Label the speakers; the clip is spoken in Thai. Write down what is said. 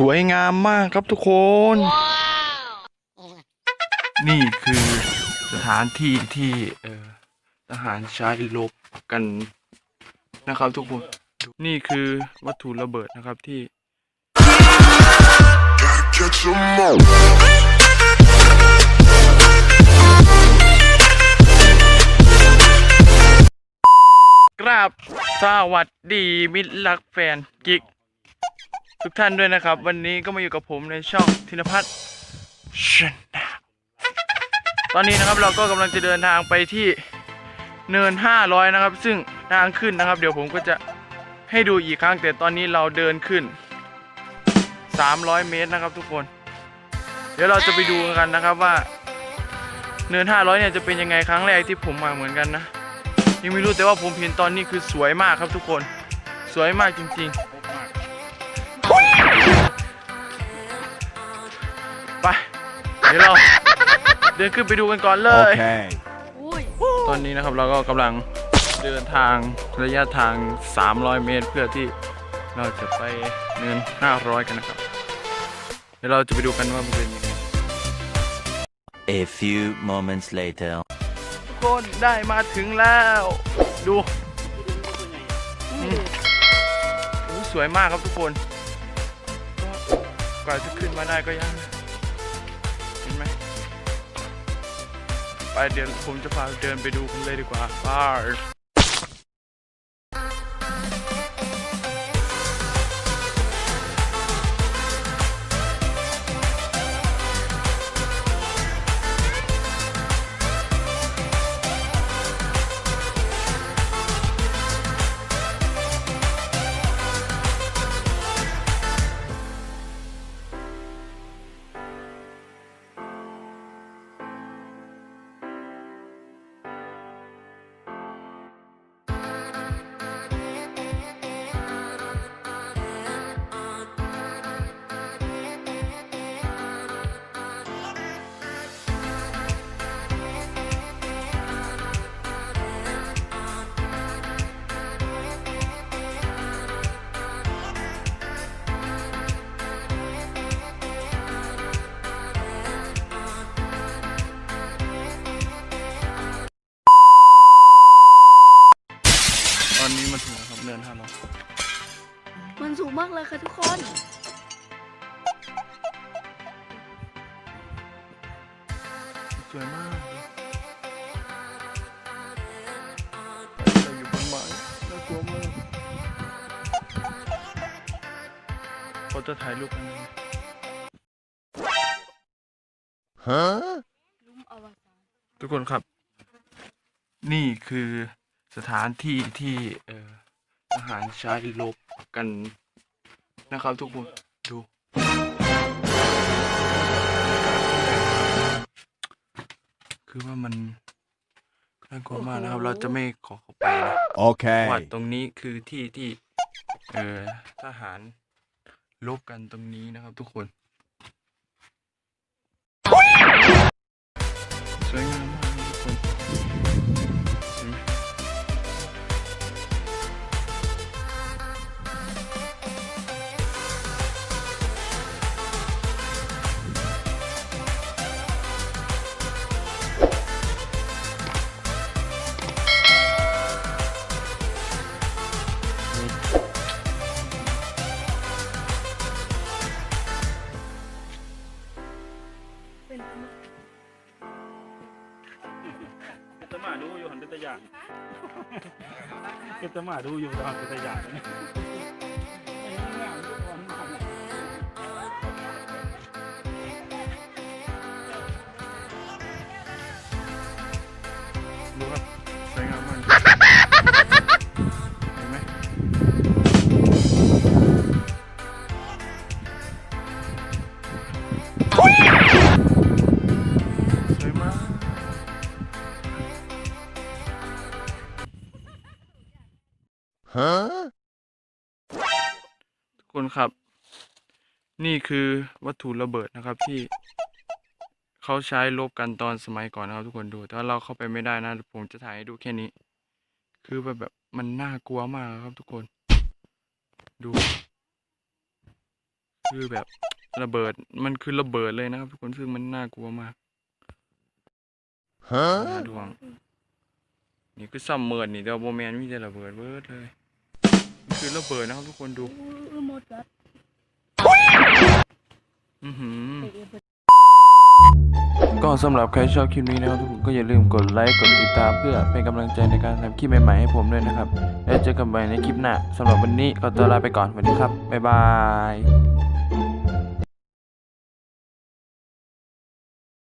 Speaker 1: สวยงามมากครับทุกคน นี่คือสถานที่ที่ทหารใช้ลบกันนะครับทุกคน นี่คือวัตถุระเบิดนะครับที่กราบสวัสดีมิตรรักแฟนกิก ทุกท่านด้วยนะครับ วันนี้ก็มาอยู่กับผมในช่องธินพัฒน์ชนะตอนนี้นะครับเราก็กำลังจะเดินทางไปที่เนิน 500 นะครับ ซึ่งทางขึ้นนะครับ เดี๋ยวผมก็จะให้ดูอีกครั้งแต่ตอนนี้เราเดินขึ้น 300 เมตรนะครับ ทุกคน เดี๋ยวเราจะไปดูกันนะครับว่า เนิน 500 เนี่ยจะเป็นยังไงครั้งแรกที่ผมมาเหมือนกันนะยังไม่รู้แต่ว่าผมเห็นตอนนี้คือสวยมากครับทุกคน สวยมากจริง ๆ ไปเดี๋ยวเราเดินขึ้นไปดูกันก่อนเลย
Speaker 2: Okay.
Speaker 1: ตอนนี้นะครับเราก็กำลังเดินทางระยะทาง 300 เมตร เพื่อที่เราจะไปเนิน500 กันนะครับ เดี๋ยวเราจะไปดูกันว่ามันเป็นยังไง
Speaker 2: A few moments later.
Speaker 1: ทุกคนได้มาถึงแล้ว ดูอืมโอ้สวยมากครับทุกคนก็กว่าจะขึ้นมาได้ก็ยากนะ เดี๋ยวผมจะพาเดินไปดูกันเลยดีกว่าไปต นินห้าร้อย
Speaker 3: มันสูงมากเลยค่ะทุกคน
Speaker 1: สวยมากเลยเราอยู่บนไม้น่ากลัวมากเขาจะถ่ายรูปกันนะ
Speaker 2: Huh?
Speaker 1: ทุกคนครับ นี่คือสถานที่ที่เอ่อ ทหารใช้ลบกันนะครับทุกคน ดู คือว่ามันน่ากลัวมากนะครับ เราจะไม่ขอเข้าไปนะ
Speaker 2: Okay.
Speaker 1: ว่าตรงนี้คือที่ที่ เอ่อทหารลบกันตรงนี้นะครับทุกคน ยะเก็
Speaker 4: บตะหมาดูอยู่ตอนเป็นตะยาน
Speaker 1: ดูครับ คนครับ นี่คือวัตถุระเบิดนะครับที่เขาใช้ลบกันตอนสมัยก่อนนะครับทุกคนดู แต่ว่าเราเข้าไปไม่ได้นะผมจะถ่ายให้ดูแค่นี้ คือแบบแบบมันน่ากลัวมากครับทุกคน ดู คือแบบระเบิดมันคือระเบิดเลยนะครับ ทุกคนซึ่งมันน่ากลัวมาก
Speaker 2: Huh?
Speaker 1: น่าดวง นี่คือซัมเมอร์นี่แต่ว่าโมแมนมีแต่ระเบิดเบิดเลยมัน คือระเบิดนะครับทุกคนดู
Speaker 3: หมดแล้ว
Speaker 1: อือหือก็สำหรับใครชอบคลิปนี้นะครับทุกคนก็อย่าลืมกดไลค์กดติดตามเพื่อเป็นกำลังใจในการทำคลิปใหม่ๆให้ผมด้วยนะครับ แล้วเจอกันใหม่ในคลิปหน้าสำหรับวันนี้ขอตัวลาไปก่อนสวัสดีครับ บ๊ายบาย